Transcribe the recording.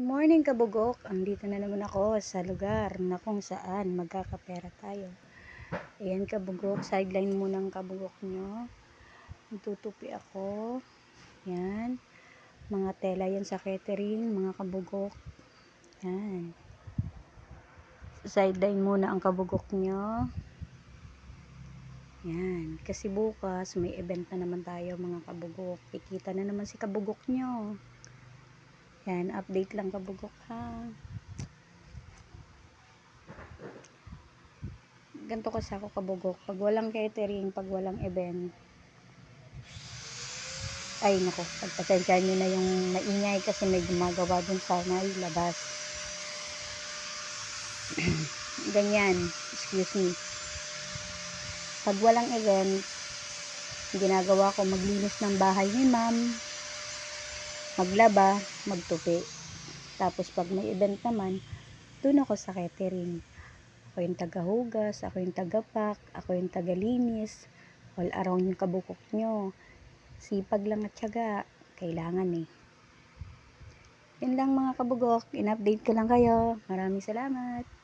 Morning kabugok, andito na naman ako sa lugar na kung saan magkakapera tayo. Ayan kabugok, sideline muna ang kabugok nyo. Tutupi ako. Yan. Mga tela yan sa catering, mga kabugok. Yan. Sideline muna ang kabugok nyo. Yan. Kasi bukas may event na naman tayo mga kabugok. Kikita na naman si kabugok nyo. Yan, update lang kabugok ha. Ganto kasi ako kabugok. Pag walang catering, pag walang event. Ay, nako. Pagpasensya nyo na yung maingay kasi may gumagawa dun sa may labas. Ganyan. Excuse me. Pag walang event, ginagawa ko maglinis ng bahay ni ma'am, maglaba, magtupi. Tapos pag may event naman, doon ako sa catering. Ako yung tagahugas, ako yung tagapak, ako yung tagalinis, all around yung kabukok nyo. Sipag lang at syaga, kailangan eh. Yun lang mga kabugok, in-update ko lang kayo. Maraming salamat.